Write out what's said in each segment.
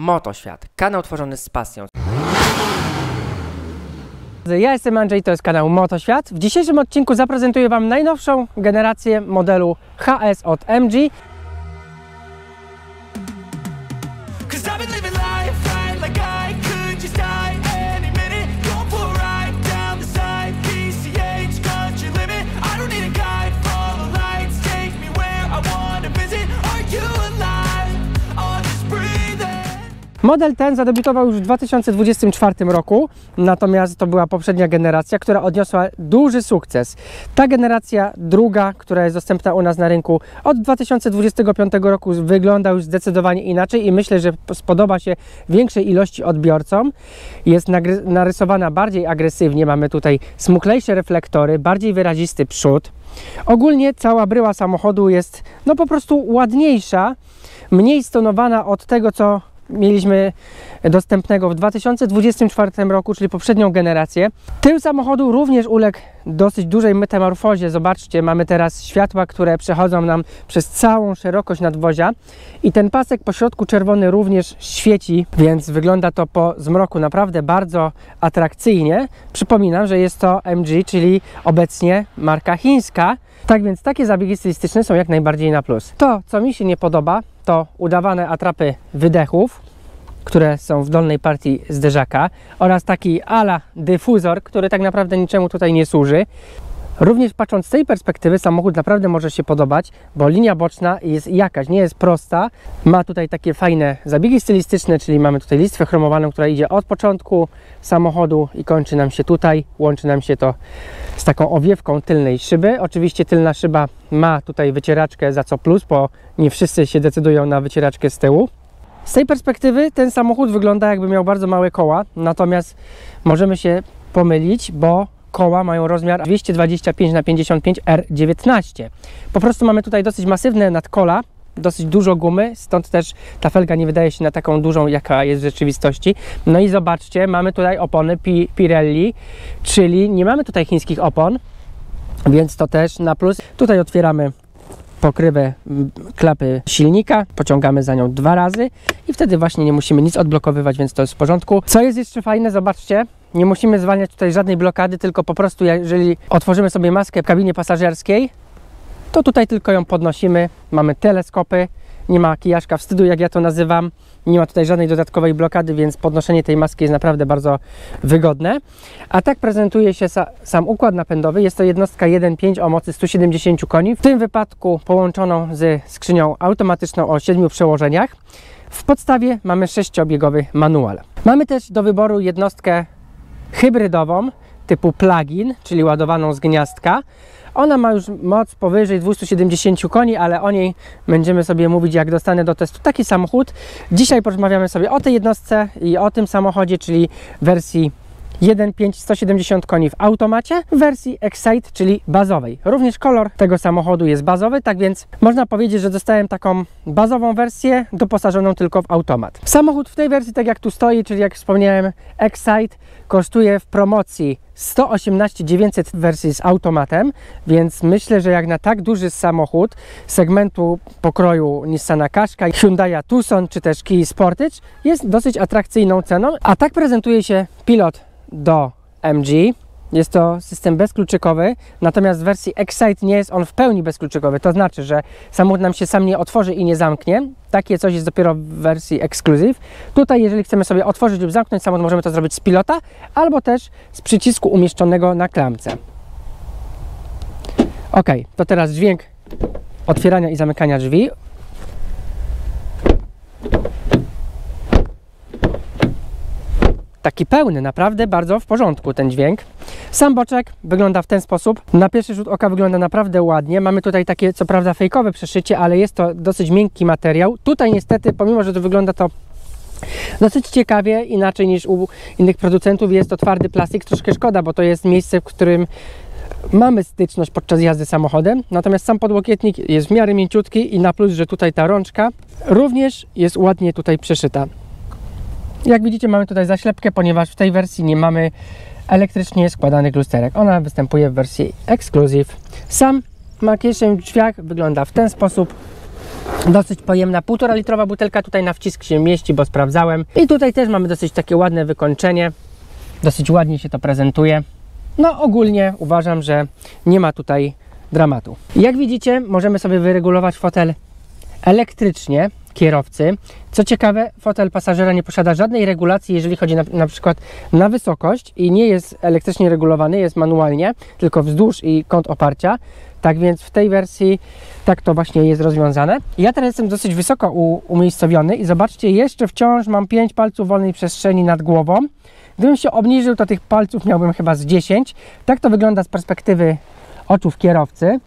Motoświat, kanał tworzony z pasją. Ja jestem Andrzej, to jest kanał Motoświat. W dzisiejszym odcinku zaprezentuję Wam najnowszą generację modelu HS od MG. Model ten zadebiutował już w 2024 roku, natomiast to była poprzednia generacja, która odniosła duży sukces. Ta generacja druga, która jest dostępna u nas na rynku od 2025 roku wygląda już zdecydowanie inaczej i myślę, że spodoba się większej ilości odbiorcom. Jest narysowana bardziej agresywnie, mamy tutaj smuklejsze reflektory, bardziej wyrazisty przód. Ogólnie cała bryła samochodu jest no po prostu ładniejsza, mniej stonowana od tego, co mieliśmy dostępnego w 2024 roku, czyli poprzednią generację. Tył samochodu również uległ dosyć dużej metamorfozie. Zobaczcie, mamy teraz światła, które przechodzą nam przez całą szerokość nadwozia i ten pasek po środku czerwony również świeci, więc wygląda to po zmroku naprawdę bardzo atrakcyjnie. Przypominam, że jest to MG, czyli obecnie marka chińska. Tak więc takie zabiegi stylistyczne są jak najbardziej na plus. To, co mi się nie podoba, to udawane atrapy wydechów, które są w dolnej partii zderzaka oraz taki ala dyfuzor, który tak naprawdę niczemu tutaj nie służy. Również patrząc z tej perspektywy samochód naprawdę może się podobać, bo linia boczna jest jakaś, nie jest prosta. Ma tutaj takie fajne zabiegi stylistyczne, czyli mamy tutaj listwę chromowaną, która idzie od początku samochodu i kończy nam się tutaj. Łączy nam się to z taką owiewką tylnej szyby. Oczywiście tylna szyba ma tutaj wycieraczkę za co plus, bo nie wszyscy się decydują na wycieraczkę z tyłu. Z tej perspektywy ten samochód wygląda jakby miał bardzo małe koła, natomiast możemy się pomylić, bo koła mają rozmiar 225 na 55 R19. Po prostu mamy tutaj dosyć masywne nadkola, dosyć dużo gumy, stąd też ta felga nie wydaje się na taką dużą, jaka jest w rzeczywistości. No i zobaczcie, mamy tutaj opony Pi- Pirelli, czyli nie mamy tutaj chińskich opon, więc to też na plus. Tutaj otwieramy pokrywę klapy silnika, pociągamy za nią dwa razy i wtedy właśnie nie musimy nic odblokowywać, więc to jest w porządku. Co jest jeszcze fajne, zobaczcie, nie musimy zwalniać tutaj żadnej blokady, tylko po prostu jeżeli otworzymy sobie maskę w kabinie pasażerskiej, to tutaj tylko ją podnosimy, mamy teleskopy, nie ma kijaszka wstydu, jak ja to nazywam, nie ma tutaj żadnej dodatkowej blokady, więc podnoszenie tej maski jest naprawdę bardzo wygodne. A tak prezentuje się sa, sam układ napędowy. Jest to jednostka 1.5 o mocy 170 koni, w tym wypadku połączoną z skrzynią automatyczną o 7 przełożeniach. W podstawie mamy sześciobiegowy manual. Mamy też do wyboru jednostkę hybrydową typu plug-in, czyli ładowaną z gniazdka. Ona ma już moc powyżej 270 koni, ale o niej będziemy sobie mówić, jak dostanę do testu taki samochód. Dzisiaj porozmawiamy sobie o tej jednostce i o tym samochodzie, czyli wersji 1.5 170 koni w automacie w wersji Excite, czyli bazowej. Również kolor tego samochodu jest bazowy, tak więc można powiedzieć, że dostałem taką bazową wersję doposażoną tylko w automat. Samochód w tej wersji, tak jak tu stoi, czyli jak wspomniałem, Excite kosztuje w promocji 118 900 w wersji z automatem, więc myślę, że jak na tak duży samochód segmentu pokroju Nissana Qashqai, Hyundai Tucson czy też Kia Sportage jest dosyć atrakcyjną ceną, a tak prezentuje się pilot do MG. Jest to system bezkluczykowy, natomiast w wersji Excite nie jest on w pełni bezkluczykowy. To znaczy, że samochód nam się sam nie otworzy i nie zamknie. Takie coś jest dopiero w wersji Exclusive. Tutaj, jeżeli chcemy sobie otworzyć lub zamknąć samochód, możemy to zrobić z pilota, albo też z przycisku umieszczonego na klamce. Ok, to teraz dźwięk otwierania i zamykania drzwi. Taki pełny, naprawdę bardzo w porządku ten dźwięk. Sam boczek wygląda w ten sposób. Na pierwszy rzut oka wygląda naprawdę ładnie. Mamy tutaj takie, co prawda, fejkowe przeszycie, ale jest to dosyć miękki materiał. Tutaj niestety, pomimo, że to wygląda to dosyć ciekawie, inaczej niż u innych producentów, jest to twardy plastik. Troszkę szkoda, bo to jest miejsce, w którym mamy styczność podczas jazdy samochodem, natomiast sam podłokietnik jest w miarę mięciutki i na plus, że tutaj ta rączka również jest ładnie tutaj przeszyta. Jak widzicie mamy tutaj zaślepkę, ponieważ w tej wersji nie mamy elektrycznie składanych lusterek. Ona występuje w wersji Exclusive. Sam makieszem w drzwiach wygląda w ten sposób. Dosyć pojemna, półtora litrowa butelka tutaj na wcisk się mieści, bo sprawdzałem. I tutaj też mamy dosyć takie ładne wykończenie. Dosyć ładnie się to prezentuje. No ogólnie uważam, że nie ma tutaj dramatu. Jak widzicie, możemy sobie wyregulować fotel elektrycznie kierowcy. Co ciekawe, fotel pasażera nie posiada żadnej regulacji, jeżeli chodzi na, na przykład na wysokość i nie jest elektrycznie regulowany, jest manualnie, tylko wzdłuż i kąt oparcia. Tak więc w tej wersji tak to właśnie jest rozwiązane. Ja teraz jestem dosyć wysoko u, umiejscowiony i zobaczcie, jeszcze wciąż mam 5 palców wolnej przestrzeni nad głową. Gdybym się obniżył, to tych palców miałbym chyba z 10. Tak to wygląda z perspektywy oczów kierowcy.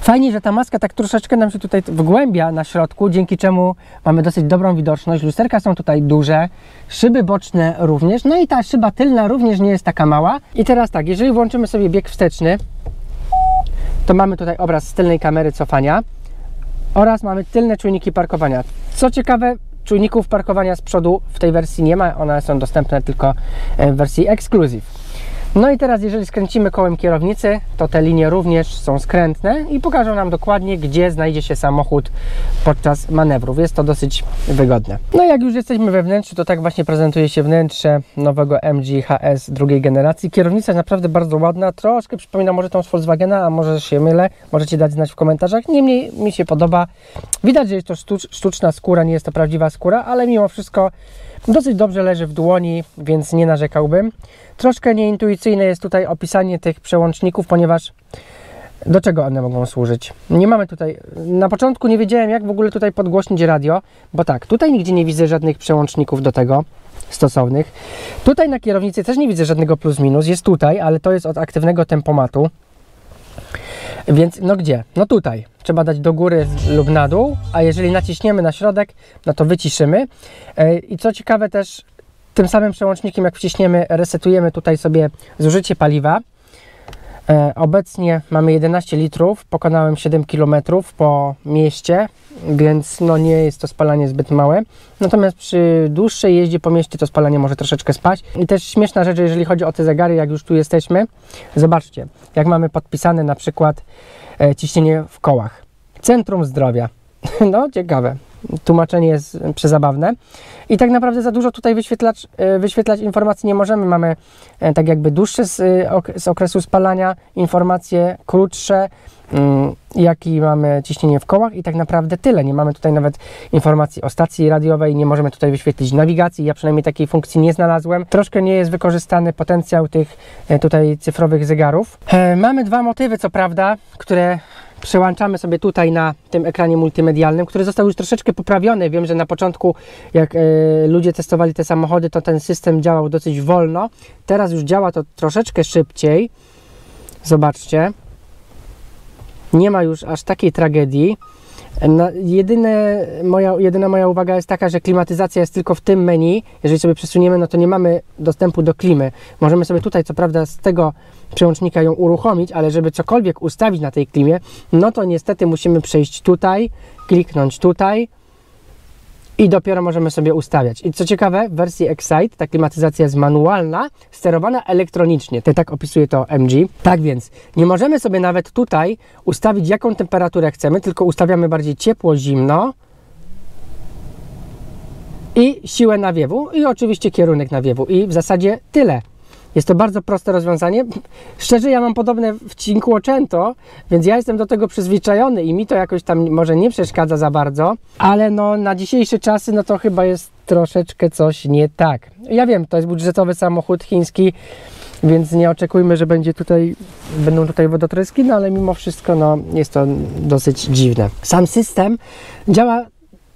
Fajnie, że ta maska tak troszeczkę nam się tutaj wgłębia na środku, dzięki czemu mamy dosyć dobrą widoczność. Lusterka są tutaj duże, szyby boczne również, no i ta szyba tylna również nie jest taka mała. I teraz tak, jeżeli włączymy sobie bieg wsteczny, to mamy tutaj obraz z tylnej kamery cofania oraz mamy tylne czujniki parkowania. Co ciekawe, czujników parkowania z przodu w tej wersji nie ma, one są dostępne tylko e, w wersji Exclusive. No i teraz jeżeli skręcimy kołem kierownicy, to te linie również są skrętne i pokażą nam dokładnie, gdzie znajdzie się samochód podczas manewrów. Jest to dosyć wygodne. No i jak już jesteśmy we wnętrzu, to tak właśnie prezentuje się wnętrze nowego MG HS drugiej generacji. Kierownica jest naprawdę bardzo ładna, troszkę przypomina może tą z Volkswagena, a może się mylę, możecie dać znać w komentarzach. Niemniej mi się podoba. Widać, że jest to sztucz, sztuczna skóra, nie jest to prawdziwa skóra, ale mimo wszystko dosyć dobrze leży w dłoni, więc nie narzekałbym. Troszkę nieintuicyjne jest tutaj opisanie tych przełączników, ponieważ do czego one mogą służyć? Nie mamy tutaj, na początku nie wiedziałem jak w ogóle tutaj podgłośnić radio, bo tak, tutaj nigdzie nie widzę żadnych przełączników do tego stosownych. Tutaj na kierownicy też nie widzę żadnego plus minus, jest tutaj, ale to jest od aktywnego tempomatu. Więc no gdzie? No tutaj. Trzeba dać do góry lub na dół, a jeżeli naciśniemy na środek, no to wyciszymy. E, I co ciekawe też, tym samym przełącznikiem jak wciśniemy, resetujemy tutaj sobie zużycie paliwa. E, Obecnie mamy 11 litrów, pokonałem 7 km po mieście, więc no nie jest to spalanie zbyt małe. Natomiast przy dłuższej jeździe po mieście to spalanie może troszeczkę spać. I też śmieszna rzecz, jeżeli chodzi o te zegary, jak już tu jesteśmy, zobaczcie, jak mamy podpisane na przykład e, ciśnienie w kołach. Centrum Zdrowia. No, ciekawe. Tłumaczenie jest przezabawne. I tak naprawdę za dużo tutaj wyświetlać, e, wyświetlać informacji nie możemy. Mamy e, tak jakby dłuższe z, e, z okresu spalania, informacje krótsze, mm, jaki mamy ciśnienie w kołach i tak naprawdę tyle. Nie mamy tutaj nawet informacji o stacji radiowej, nie możemy tutaj wyświetlić nawigacji. Ja przynajmniej takiej funkcji nie znalazłem. Troszkę nie jest wykorzystany potencjał tych tutaj cyfrowych zegarów. Mamy dwa motywy, co prawda, które przełączamy sobie tutaj na tym ekranie multimedialnym, który został już troszeczkę poprawiony. Wiem, że na początku, jak e, ludzie testowali te samochody, to ten system działał dosyć wolno. Teraz już działa to troszeczkę szybciej. Zobaczcie. Nie ma już aż takiej tragedii. Na, jedyne moja, jedyna moja uwaga jest taka, że klimatyzacja jest tylko w tym menu. Jeżeli sobie przesuniemy, no to nie mamy dostępu do klimy. Możemy sobie tutaj, co prawda, z tego przełącznika ją uruchomić, ale żeby cokolwiek ustawić na tej klimie, no to niestety musimy przejść tutaj, kliknąć tutaj i dopiero możemy sobie ustawiać. I co ciekawe, w wersji Excite ta klimatyzacja jest manualna, sterowana elektronicznie. To tak opisuje to MG. Tak więc nie możemy sobie nawet tutaj ustawić jaką temperaturę chcemy, tylko ustawiamy bardziej ciepło, zimno i siłę nawiewu i oczywiście kierunek nawiewu. I w zasadzie tyle. Jest to bardzo proste rozwiązanie. Szczerze, ja mam podobne w Cinquecento, więc ja jestem do tego przyzwyczajony i mi to jakoś tam może nie przeszkadza za bardzo, ale no na dzisiejsze czasy no to chyba jest troszeczkę coś nie tak. Ja wiem, to jest budżetowy samochód chiński, więc nie oczekujmy, że będzie tutaj, będą tutaj wodotryski, no ale mimo wszystko no, jest to dosyć dziwne. Sam system działa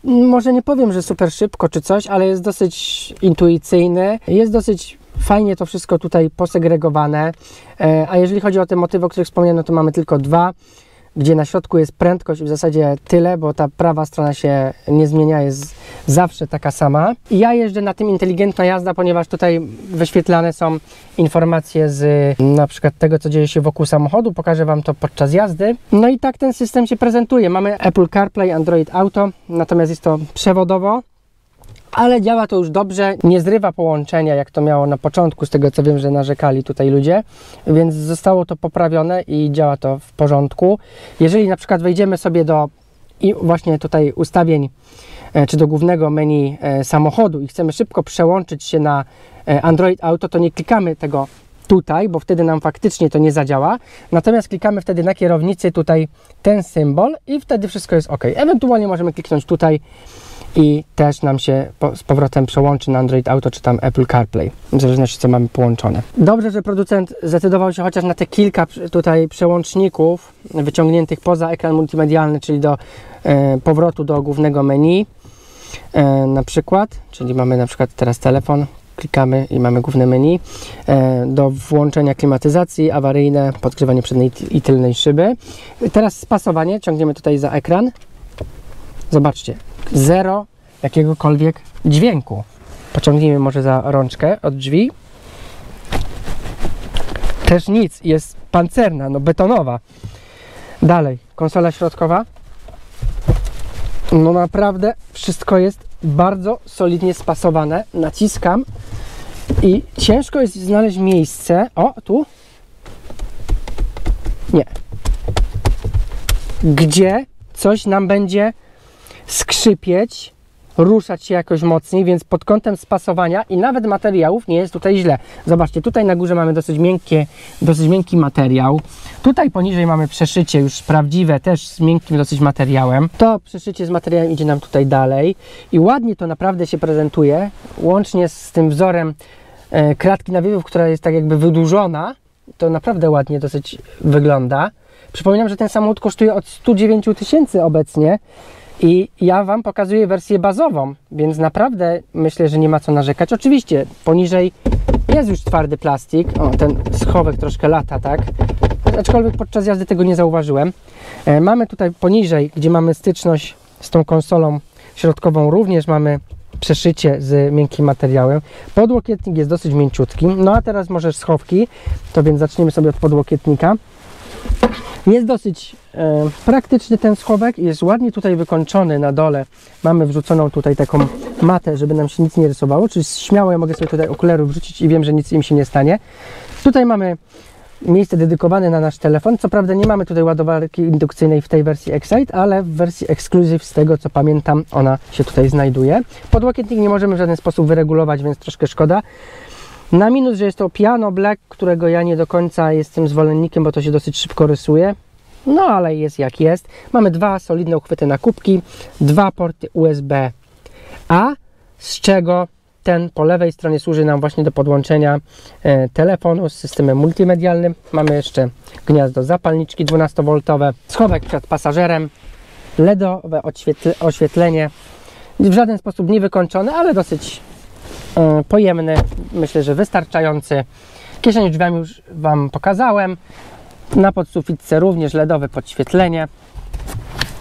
może nie powiem, że super szybko czy coś, ale jest dosyć intuicyjny, jest dosyć fajnie to wszystko tutaj posegregowane. E, A jeżeli chodzi o te motywy, o których wspomniałem, no to mamy tylko dwa, gdzie na środku jest prędkość w zasadzie tyle, bo ta prawa strona się nie zmienia, jest zawsze taka sama. I ja jeżdżę na tym inteligentna jazda, ponieważ tutaj wyświetlane są informacje z na przykład tego, co dzieje się wokół samochodu. Pokażę Wam to podczas jazdy. No i tak ten system się prezentuje. Mamy Apple CarPlay, Android Auto, natomiast jest to przewodowo ale działa to już dobrze, nie zrywa połączenia, jak to miało na początku, z tego co wiem, że narzekali tutaj ludzie, więc zostało to poprawione i działa to w porządku. Jeżeli na przykład wejdziemy sobie do i właśnie tutaj ustawień, e, czy do głównego menu e, samochodu i chcemy szybko przełączyć się na e, Android Auto, to nie klikamy tego tutaj, bo wtedy nam faktycznie to nie zadziała. Natomiast klikamy wtedy na kierownicy tutaj ten symbol i wtedy wszystko jest ok. Ewentualnie możemy kliknąć tutaj i też nam się po, z powrotem przełączy na Android Auto czy tam Apple CarPlay, w zależności co mamy połączone. Dobrze, że producent zdecydował się chociaż na te kilka tutaj przełączników wyciągniętych poza ekran multimedialny, czyli do e, powrotu do głównego menu e, na przykład, czyli mamy na przykład teraz telefon, klikamy i mamy główne menu, e, do włączenia klimatyzacji, awaryjne, podgrzewanie przedniej i tylnej szyby. Teraz spasowanie, ciągniemy tutaj za ekran. Zobaczcie, zero jakiegokolwiek dźwięku. Pociągnijmy może za rączkę od drzwi. Też nic, jest pancerna, no betonowa. Dalej, konsola środkowa. No naprawdę wszystko jest bardzo solidnie spasowane. Naciskam i ciężko jest znaleźć miejsce. O, tu? Nie. Gdzie coś nam będzie skrzypieć, ruszać się jakoś mocniej, więc pod kątem spasowania i nawet materiałów nie jest tutaj źle. Zobaczcie, tutaj na górze mamy dosyć miękkie, dosyć miękki materiał. Tutaj poniżej mamy przeszycie już prawdziwe, też z miękkim dosyć materiałem. To przeszycie z materiałem idzie nam tutaj dalej i ładnie to naprawdę się prezentuje, łącznie z tym wzorem e, kratki nawiewów, która jest tak jakby wydłużona. To naprawdę ładnie dosyć wygląda. Przypominam, że ten samochód kosztuje od 109 tysięcy obecnie. I ja Wam pokazuję wersję bazową, więc naprawdę myślę, że nie ma co narzekać. Oczywiście poniżej jest już twardy plastik. O, ten schowek troszkę lata, tak? Aczkolwiek podczas jazdy tego nie zauważyłem. E, mamy tutaj poniżej, gdzie mamy styczność z tą konsolą środkową, również mamy przeszycie z miękkim materiałem. Podłokietnik jest dosyć mięciutki. No a teraz może schowki, to więc zaczniemy sobie od podłokietnika. Jest dosyć e, praktyczny ten schowek, jest ładnie tutaj wykończony na dole. Mamy wrzuconą tutaj taką matę, żeby nam się nic nie rysowało, czyli śmiało ja mogę sobie tutaj okularów wrzucić i wiem, że nic im się nie stanie. Tutaj mamy miejsce dedykowane na nasz telefon. Co prawda nie mamy tutaj ładowarki indukcyjnej w tej wersji Excite, ale w wersji Exclusive, z tego co pamiętam, ona się tutaj znajduje. Podłokietnik nie możemy w żaden sposób wyregulować, więc troszkę szkoda. Na minus, że jest to piano black, którego ja nie do końca jestem zwolennikiem, bo to się dosyć szybko rysuje. No ale jest jak jest. Mamy dwa solidne uchwyty na kubki, dwa porty USB-A, z czego ten po lewej stronie służy nam właśnie do podłączenia e, telefonu z systemem multimedialnym. Mamy jeszcze gniazdo zapalniczki 12V, schowek przed pasażerem, LEDowe oświetle, oświetlenie. W żaden sposób nie wykończone, ale dosyć e, pojemny, myślę, że wystarczający. Kieszeń drzwiami już Wam pokazałem. Na podsufitce również LEDowe podświetlenie.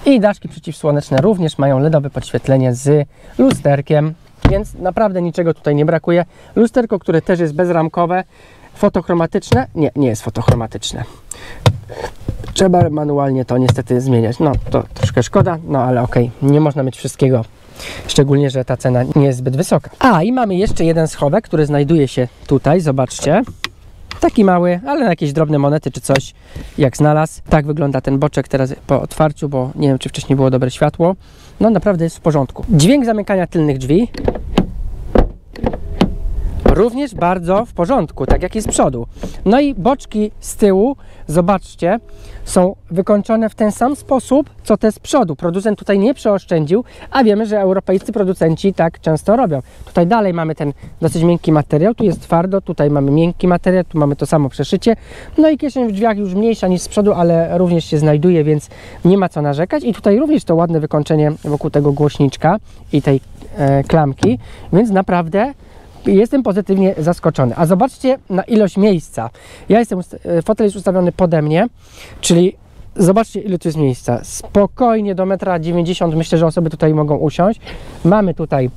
I daszki przeciwsłoneczne również mają LEDowe podświetlenie z lusterkiem, więc naprawdę niczego tutaj nie brakuje. Lusterko, które też jest bezramkowe, fotochromatyczne. Nie, nie jest fotochromatyczne. Trzeba manualnie to niestety zmieniać. No to troszkę szkoda, no ale okej, nie można mieć wszystkiego. Szczególnie, że ta cena nie jest zbyt wysoka. A i mamy jeszcze jeden schowek, który znajduje się tutaj, zobaczcie. Taki mały, ale na jakieś drobne monety czy coś, jak znalazł. Tak wygląda ten boczek teraz po otwarciu, bo nie wiem, czy wcześniej było dobre światło. No naprawdę jest w porządku. Dźwięk zamykania tylnych drzwi. Również bardzo w porządku, tak jak i z przodu. No i boczki z tyłu, zobaczcie, są wykończone w ten sam sposób, co te z przodu. Producent tutaj nie przeoszczędził, a wiemy, że europejscy producenci tak często robią. Tutaj dalej mamy ten dosyć miękki materiał, tu jest twardo, tutaj mamy miękki materiał, tu mamy to samo przeszycie. No i kieszeń w drzwiach już mniejsza niż z przodu, ale również się znajduje, więc nie ma co narzekać. I tutaj również to ładne wykończenie wokół tego głośniczka i tej e, klamki, więc naprawdę jestem pozytywnie zaskoczony. A zobaczcie na ilość miejsca. Ja jestem, e, fotel jest ustawiony pode mnie, czyli zobaczcie ile tu jest miejsca. Spokojnie do metra 90 myślę, że osoby tutaj mogą usiąść. Mamy tutaj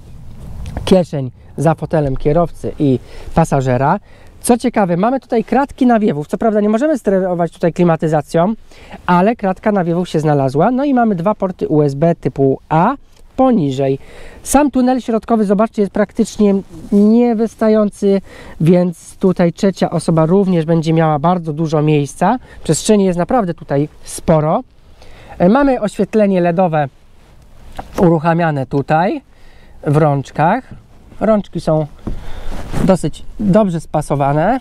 kieszeń za fotelem kierowcy i pasażera. Co ciekawe, mamy tutaj kratki nawiewów. Co prawda nie możemy sterować tutaj klimatyzacją, ale kratka nawiewów się znalazła. No i mamy dwa porty USB typu A poniżej. Sam tunel środkowy, zobaczcie, jest praktycznie niewystający, więc tutaj trzecia osoba również będzie miała bardzo dużo miejsca. Przestrzeni jest naprawdę tutaj sporo. E, Mamy oświetlenie LEDowe uruchamiane tutaj w rączkach. Rączki są dosyć dobrze spasowane,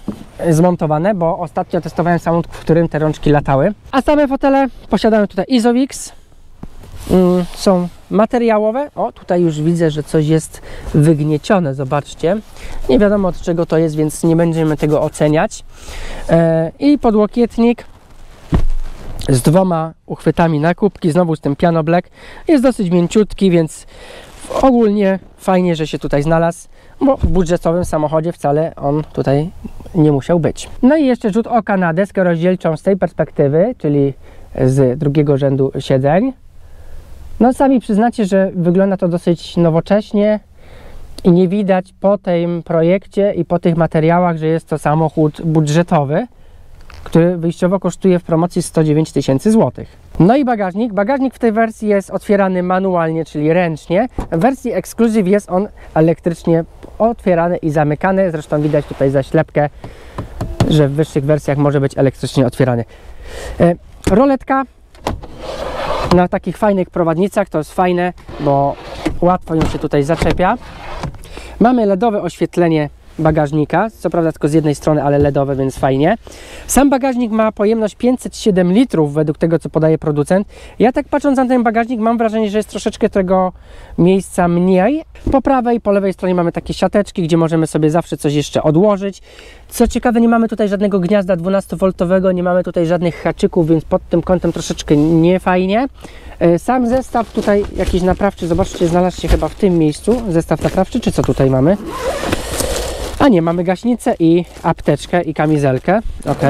zmontowane, bo ostatnio testowałem samochód, w którym te rączki latały. A same fotele posiadają tutaj Isowix. Mm, Są materiałowe. O, tutaj już widzę, że coś jest wygniecione, zobaczcie. Nie wiadomo od czego to jest, więc nie będziemy tego oceniać. E, I podłokietnik z dwoma uchwytami na kubki, znowu z tym piano black. Jest dosyć mięciutki, więc ogólnie fajnie, że się tutaj znalazł, bo w budżetowym samochodzie wcale on tutaj nie musiał być. No i jeszcze rzut oka na deskę rozdzielczą z tej perspektywy, czyli z drugiego rzędu siedzeń. No sami przyznacie, że wygląda to dosyć nowocześnie i nie widać po tym projekcie i po tych materiałach, że jest to samochód budżetowy który wyjściowo kosztuje w promocji 109 tysięcy złotych. No i bagażnik. Bagażnik w tej wersji jest otwierany manualnie, czyli ręcznie. W wersji Exclusive jest on elektrycznie otwierany i zamykany. Zresztą widać tutaj zaślepkę, że w wyższych wersjach może być elektrycznie otwierany. E, roletka na takich fajnych prowadnicach to jest fajne, bo łatwo ją się tutaj zaczepia. Mamy LEDowe oświetlenie bagażnika, co prawda tylko z jednej strony, ale LEDowe, więc fajnie. Sam bagażnik ma pojemność 507 litrów według tego, co podaje producent. Ja tak patrząc na ten bagażnik mam wrażenie, że jest troszeczkę tego miejsca mniej. Po prawej, po lewej stronie mamy takie siateczki, gdzie możemy sobie zawsze coś jeszcze odłożyć. Co ciekawe, nie mamy tutaj żadnego gniazda 12V, nie mamy tutaj żadnych haczyków, więc pod tym kątem troszeczkę niefajnie. E, Sam zestaw tutaj jakiś naprawczy, zobaczcie, znalazł się chyba w tym miejscu. Zestaw naprawczy, czy co tutaj mamy? A nie, mamy gaśnicę i apteczkę i kamizelkę. Ok.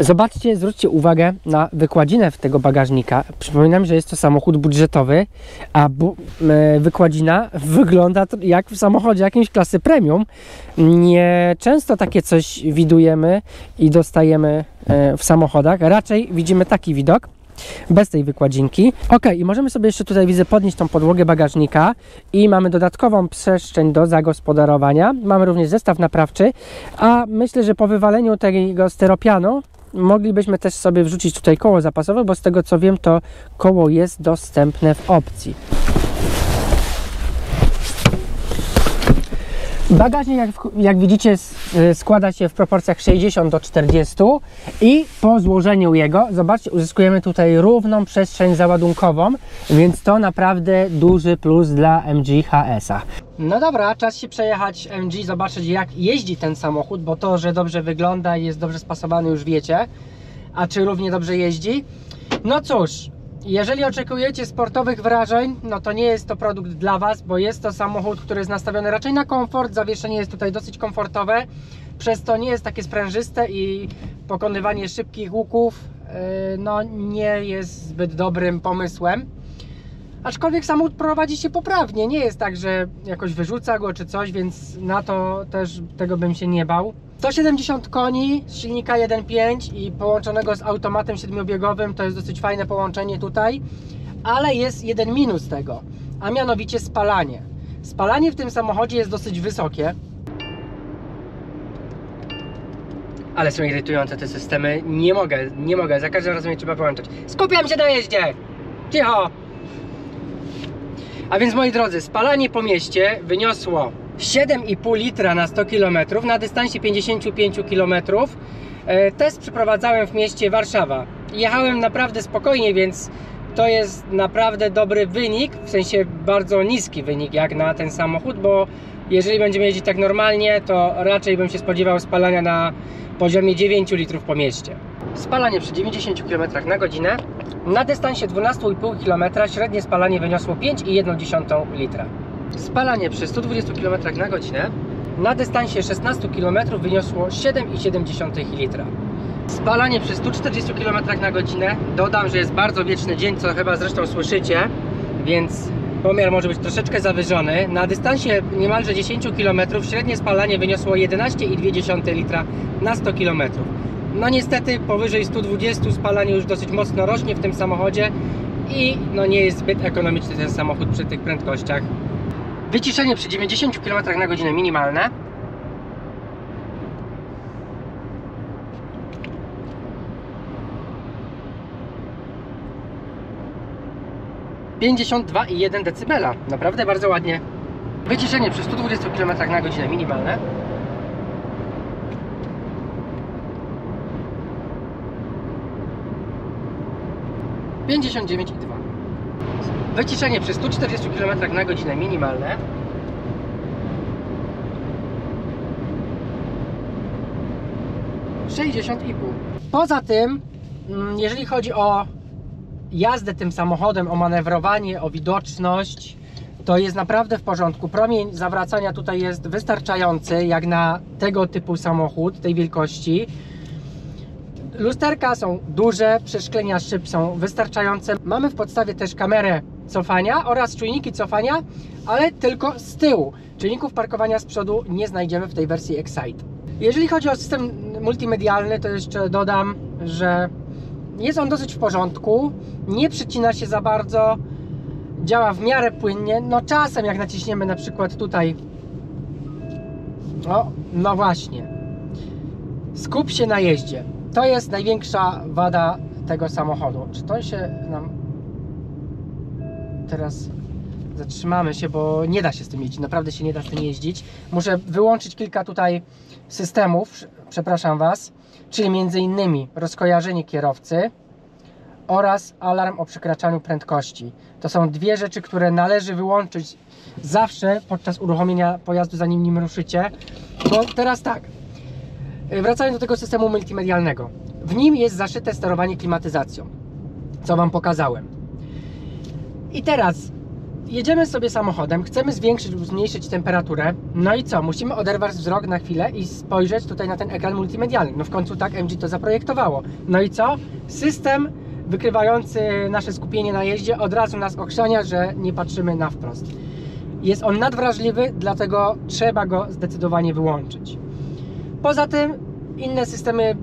Zobaczcie, zwróćcie uwagę na wykładzinę tego bagażnika. Przypominam, że jest to samochód budżetowy, a bu- e, wykładzina wygląda jak w samochodzie jakimś klasy premium. Nie często takie coś widujemy i dostajemy e, w samochodach. Raczej widzimy taki widok bez tej wykładzinki. Ok, i możemy sobie jeszcze tutaj widzę podnieść tą podłogę bagażnika i mamy dodatkową przestrzeń do zagospodarowania. Mamy również zestaw naprawczy, a myślę, że po wywaleniu tego steropianu moglibyśmy też sobie wrzucić tutaj koło zapasowe, bo z tego co wiem, to koło jest dostępne w opcji. Bagażnik, jak, jak widzicie, y, składa się w proporcjach 60 do 40 i po złożeniu jego, zobaczcie, uzyskujemy tutaj równą przestrzeń załadunkową, więc to naprawdę duży plus dla MG HS-a. No dobra, czas się przejechać MG, zobaczyć jak jeździ ten samochód, bo to, że dobrze wygląda i jest dobrze spasowany już wiecie, a czy równie dobrze jeździ? No cóż, jeżeli oczekujecie sportowych wrażeń, no to nie jest to produkt dla Was, bo jest to samochód, który jest nastawiony raczej na komfort. Zawieszenie jest tutaj dosyć komfortowe, przez to nie jest takie sprężyste i pokonywanie szybkich łuków yy, no, nie jest zbyt dobrym pomysłem. Aczkolwiek samochód prowadzi się poprawnie, nie jest tak, że jakoś wyrzuca go czy coś, więc na to też tego bym się nie bał. 170 koni z silnika 1.5 i połączonego z automatem siedmiobiegowym to jest dosyć fajne połączenie tutaj, ale jest jeden minus tego, a mianowicie spalanie. Spalanie w tym samochodzie jest dosyć wysokie. Ale są irytujące te systemy, nie mogę, nie mogę, za każdym razem je trzeba wyłączać. Skupiam się na jeździe! Cicho! A więc moi drodzy, spalanie po mieście wyniosło 7,5 litra na 100 km na dystansie 55 km. E, Test przeprowadzałem w mieście Warszawa. Jechałem naprawdę spokojnie, więc to jest naprawdę dobry wynik, w sensie bardzo niski wynik jak na ten samochód, bo jeżeli będziemy jeździć tak normalnie, to raczej bym się spodziewał spalania na poziomie 9 litrów po mieście. Spalanie przy 90 km na godzinę. Na dystansie 12,5 km średnie spalanie wyniosło 5,1 litra. Spalanie przy 120 km na godzinę na dystansie 16 km wyniosło 7,7 litra. Spalanie przy 140 km na godzinę dodam, że jest bardzo wieczny dzień, co chyba zresztą słyszycie, więc pomiar może być troszeczkę zawyżony. Na dystansie niemalże 10 km średnie spalanie wyniosło 11,2 litra na 100 km. No niestety powyżej 120 spalanie już dosyć mocno rośnie w tym samochodzie i no nie jest zbyt ekonomiczny ten samochód przy tych prędkościach. Wyciszenie przy 90 km na godzinę minimalne. i decybela. Naprawdę bardzo ładnie. Wyciszenie przy 120 km na godzinę minimalne. Pięćdziesiąt dziewięć i dwa. Wyciszenie przy 140 km na godzinę minimalne. I pół. Poza tym, mm, jeżeli chodzi o jazdę tym samochodem, o manewrowanie, o widoczność, to jest naprawdę w porządku. Promień zawracania tutaj jest wystarczający, jak na tego typu samochód, tej wielkości. Lusterka są duże, przeszklenia szyb są wystarczające. Mamy w podstawie też kamerę cofania oraz czujniki cofania, ale tylko z tyłu. Czujników parkowania z przodu nie znajdziemy w tej wersji Excite. Jeżeli chodzi o system multimedialny, to jeszcze dodam, że jest on dosyć w porządku, nie przycina się za bardzo, działa w miarę płynnie. No czasem jak naciśniemy na przykład tutaj, o, no właśnie, skup się na jeździe. To jest największa wada tego samochodu. Czy to się nam teraz zatrzymamy się, bo nie da się z tym jeździć, naprawdę się nie da z tym jeździć. Muszę wyłączyć kilka tutaj systemów, przepraszam Was, czyli między innymi rozkojarzenie kierowcy oraz alarm o przekraczaniu prędkości. To są dwie rzeczy, które należy wyłączyć zawsze podczas uruchomienia pojazdu, zanim nim ruszycie. Bo teraz tak, wracając do tego systemu multimedialnego. W nim jest zaszyte sterowanie klimatyzacją, co Wam pokazałem. I teraz jedziemy sobie samochodem, chcemy zwiększyć lub zmniejszyć temperaturę. No i co? Musimy oderwać wzrok na chwilę i spojrzeć tutaj na ten ekran multimedialny. No w końcu tak MG to zaprojektowało. No i co? System wykrywający nasze skupienie na jeździe od razu nas okrzania, że nie patrzymy na wprost. Jest on nadwrażliwy, dlatego trzeba go zdecydowanie wyłączyć. Poza tym inne systemy,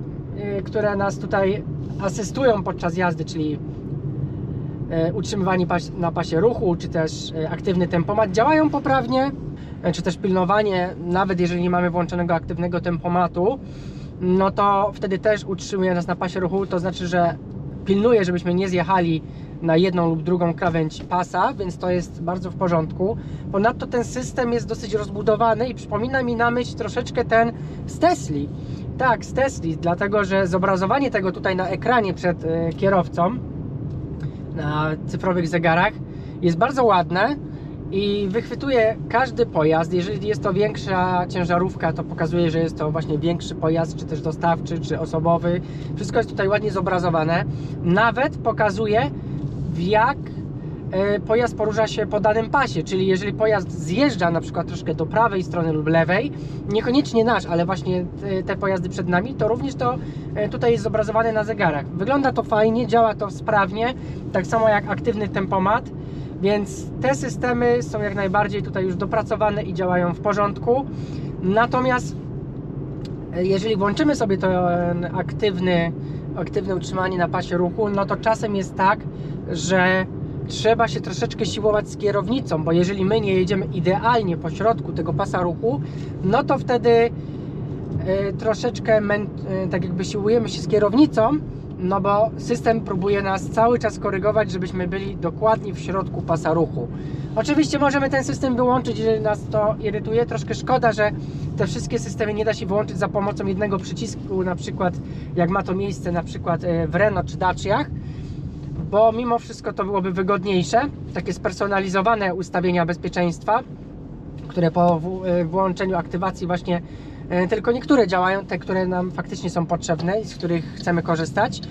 y, które nas tutaj asystują podczas jazdy, czyli e, utrzymywanie na pasie ruchu, czy też e, aktywny tempomat działają poprawnie, czy też pilnowanie, nawet jeżeli nie mamy włączonego aktywnego tempomatu, no to wtedy też utrzymuje nas na pasie ruchu, to znaczy, że pilnuje, żebyśmy nie zjechali na jedną lub drugą krawędź pasa, więc to jest bardzo w porządku. Ponadto ten system jest dosyć rozbudowany i przypomina mi na myśl troszeczkę ten z Tesli. Tak, z Tesli, dlatego że zobrazowanie tego tutaj na ekranie przed e, kierowcą, na cyfrowych zegarach, jest bardzo ładne i wychwytuje każdy pojazd. Jeżeli jest to większa ciężarówka, to pokazuje, że jest to właśnie większy pojazd, czy też dostawczy, czy osobowy. Wszystko jest tutaj ładnie zobrazowane. Nawet pokazuje, jak e, pojazd porusza się po danym pasie, czyli jeżeli pojazd zjeżdża na przykład troszkę do prawej strony lub lewej, niekoniecznie nasz, ale właśnie te, pojazdy przed nami, to również to e, tutaj jest zobrazowane na zegarach. Wygląda to fajnie, działa to sprawnie, tak samo jak aktywny tempomat, więc te systemy są jak najbardziej tutaj już dopracowane i działają w porządku. Natomiast e, jeżeli włączymy sobie to aktywny, aktywne utrzymanie na pasie ruchu, no to czasem jest tak, że trzeba się troszeczkę siłować z kierownicą, bo jeżeli my nie jedziemy idealnie po środku tego pasa ruchu, no to wtedy e, troszeczkę e, tak jakby siłujemy się z kierownicą, no bo system próbuje nas cały czas korygować, żebyśmy byli dokładnie w środku pasa ruchu. Oczywiście możemy ten system wyłączyć, jeżeli nas to irytuje. Troszkę szkoda, że te wszystkie systemy nie da się wyłączyć za pomocą jednego przycisku, na przykład jak ma to miejsce na przykład e, w Renault czy Daciach, bo mimo wszystko to byłoby wygodniejsze. Takie spersonalizowane ustawienia bezpieczeństwa, które po e, włączeniu aktywacji właśnie e, tylko niektóre działają, te, które nam faktycznie są potrzebne i z których chcemy korzystać.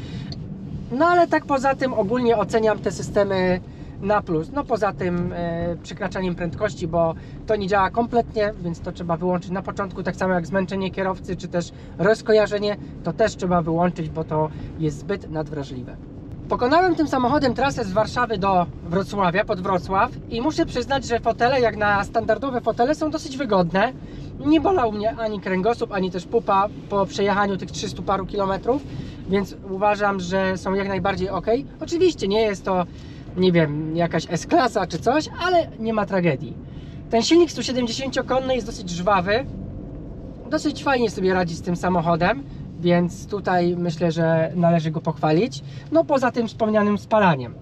No ale tak poza tym ogólnie oceniam te systemy na plus. No poza tym e, przekraczaniem prędkości, bo to nie działa kompletnie, więc to trzeba wyłączyć na początku, tak samo jak zmęczenie kierowcy, czy też rozkojarzenie, to też trzeba wyłączyć, bo to jest zbyt nadwrażliwe. Pokonałem tym samochodem trasę z Warszawy do Wrocławia, pod Wrocław i muszę przyznać, że fotele jak na standardowe fotele są dosyć wygodne. Nie bolał mnie ani kręgosłup, ani też pupa po przejechaniu tych 300 paru kilometrów, więc uważam, że są jak najbardziej ok. Oczywiście nie jest to, nie wiem, jakaś S-klasa czy coś, ale nie ma tragedii. Ten silnik 170-konny jest dosyć żwawy, dosyć fajnie sobie radzi z tym samochodem, więc tutaj myślę, że należy go pochwalić. No poza tym wspomnianym spalaniem.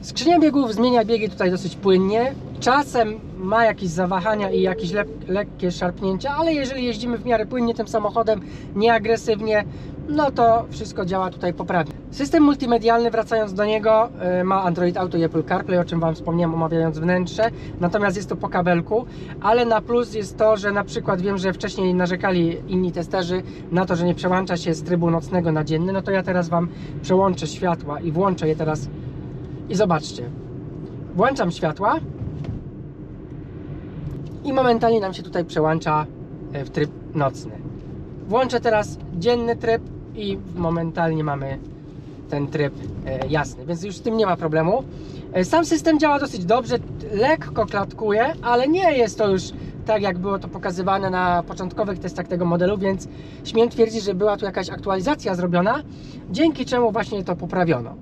Skrzynia biegów zmienia biegi tutaj dosyć płynnie. Czasem ma jakieś zawahania i jakieś lep, lekkie szarpnięcia, ale jeżeli jeździmy w miarę płynnie tym samochodem, nieagresywnie, no to wszystko działa tutaj poprawnie. System multimedialny, wracając do niego, y, ma Android Auto i Apple CarPlay, o czym Wam wspomniałem omawiając wnętrze, natomiast jest to po kabelku, ale na plus jest to, że na przykład wiem, że wcześniej narzekali inni testerzy na to, że nie przełącza się z trybu nocnego na dzienny, no to ja teraz Wam przełączę światła i włączę je teraz i zobaczcie. Włączam światła i momentalnie nam się tutaj przełącza e, w tryb nocny. Włączę teraz dzienny tryb i momentalnie mamy ten tryb e, jasny, więc już z tym nie ma problemu. E, Sam system działa dosyć dobrze, lekko klatkuje, ale nie jest to już tak jak było to pokazywane na początkowych testach tego modelu, więc śmiem twierdzić, że była tu jakaś aktualizacja zrobiona, dzięki czemu właśnie to poprawiono.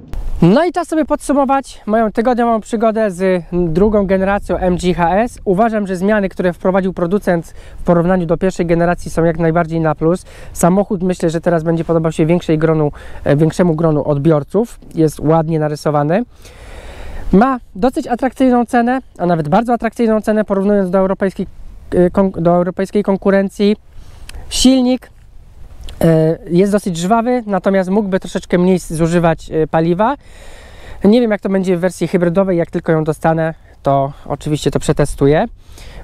No i czas sobie podsumować moją tygodniową przygodę z drugą generacją MGHS. Uważam, że zmiany, które wprowadził producent w porównaniu do pierwszej generacji są jak najbardziej na plus. Samochód myślę, że teraz będzie podobał się większej gronu, e, większemu gronu odbiorców. Jest ładnie narysowany. Ma dosyć atrakcyjną cenę, a nawet bardzo atrakcyjną cenę porównując do europejskiej, do europejskiej konkurencji. Silnik jest dosyć żwawy, natomiast mógłby troszeczkę mniej zużywać e, paliwa. Nie wiem jak to będzie w wersji hybrydowej, jak tylko ją dostanę, to oczywiście to przetestuję.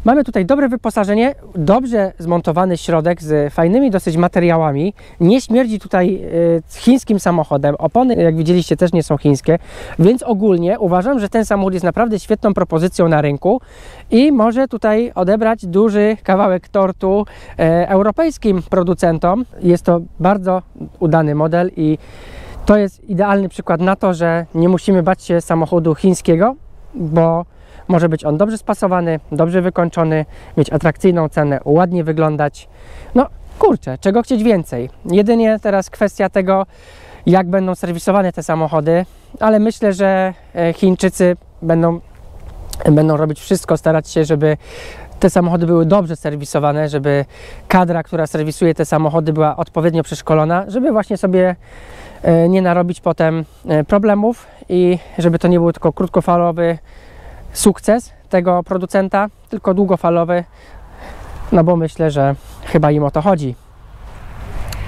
Mamy tutaj dobre wyposażenie, dobrze zmontowany środek z fajnymi dosyć materiałami. Nie śmierdzi tutaj e, chińskim samochodem. Opony, jak widzieliście, też nie są chińskie, więc ogólnie uważam, że ten samochód jest naprawdę świetną propozycją na rynku i może tutaj odebrać duży kawałek tortu e, europejskim producentom. Jest to bardzo udany model i to jest idealny przykład na to, że nie musimy bać się samochodu chińskiego, bo może być on dobrze spasowany, dobrze wykończony, mieć atrakcyjną cenę, ładnie wyglądać. No kurczę, czego chcieć więcej? Jedynie teraz kwestia tego, jak będą serwisowane te samochody, ale myślę, że e, Chińczycy będą, będą robić wszystko, starać się, żeby te samochody były dobrze serwisowane, żeby kadra, która serwisuje te samochody, była odpowiednio przeszkolona, żeby właśnie sobie e, nie narobić potem e, problemów i żeby to nie był tylko krótkofalowy sukces tego producenta, tylko długofalowy, no bo myślę, że chyba im o to chodzi.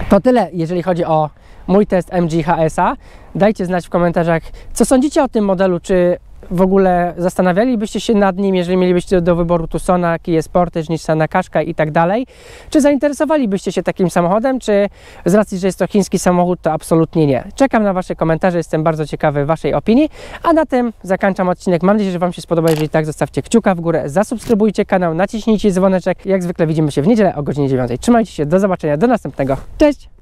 To tyle, jeżeli chodzi o mój test MG HS-a. Dajcie znać w komentarzach, co sądzicie o tym modelu, czy w ogóle zastanawialibyście się nad nim, jeżeli mielibyście do wyboru Tucsona, Kia Sportage, Nissana Qashqai i tak dalej. Czy zainteresowalibyście się takim samochodem, czy z racji, że jest to chiński samochód, to absolutnie nie. Czekam na Wasze komentarze, jestem bardzo ciekawy Waszej opinii, a na tym zakończam odcinek. Mam nadzieję, że Wam się spodoba. Jeżeli tak, zostawcie kciuka w górę, zasubskrybujcie kanał, naciśnijcie dzwoneczek. Jak zwykle widzimy się w niedzielę o godzinie 9. Trzymajcie się, do zobaczenia, do następnego. Cześć!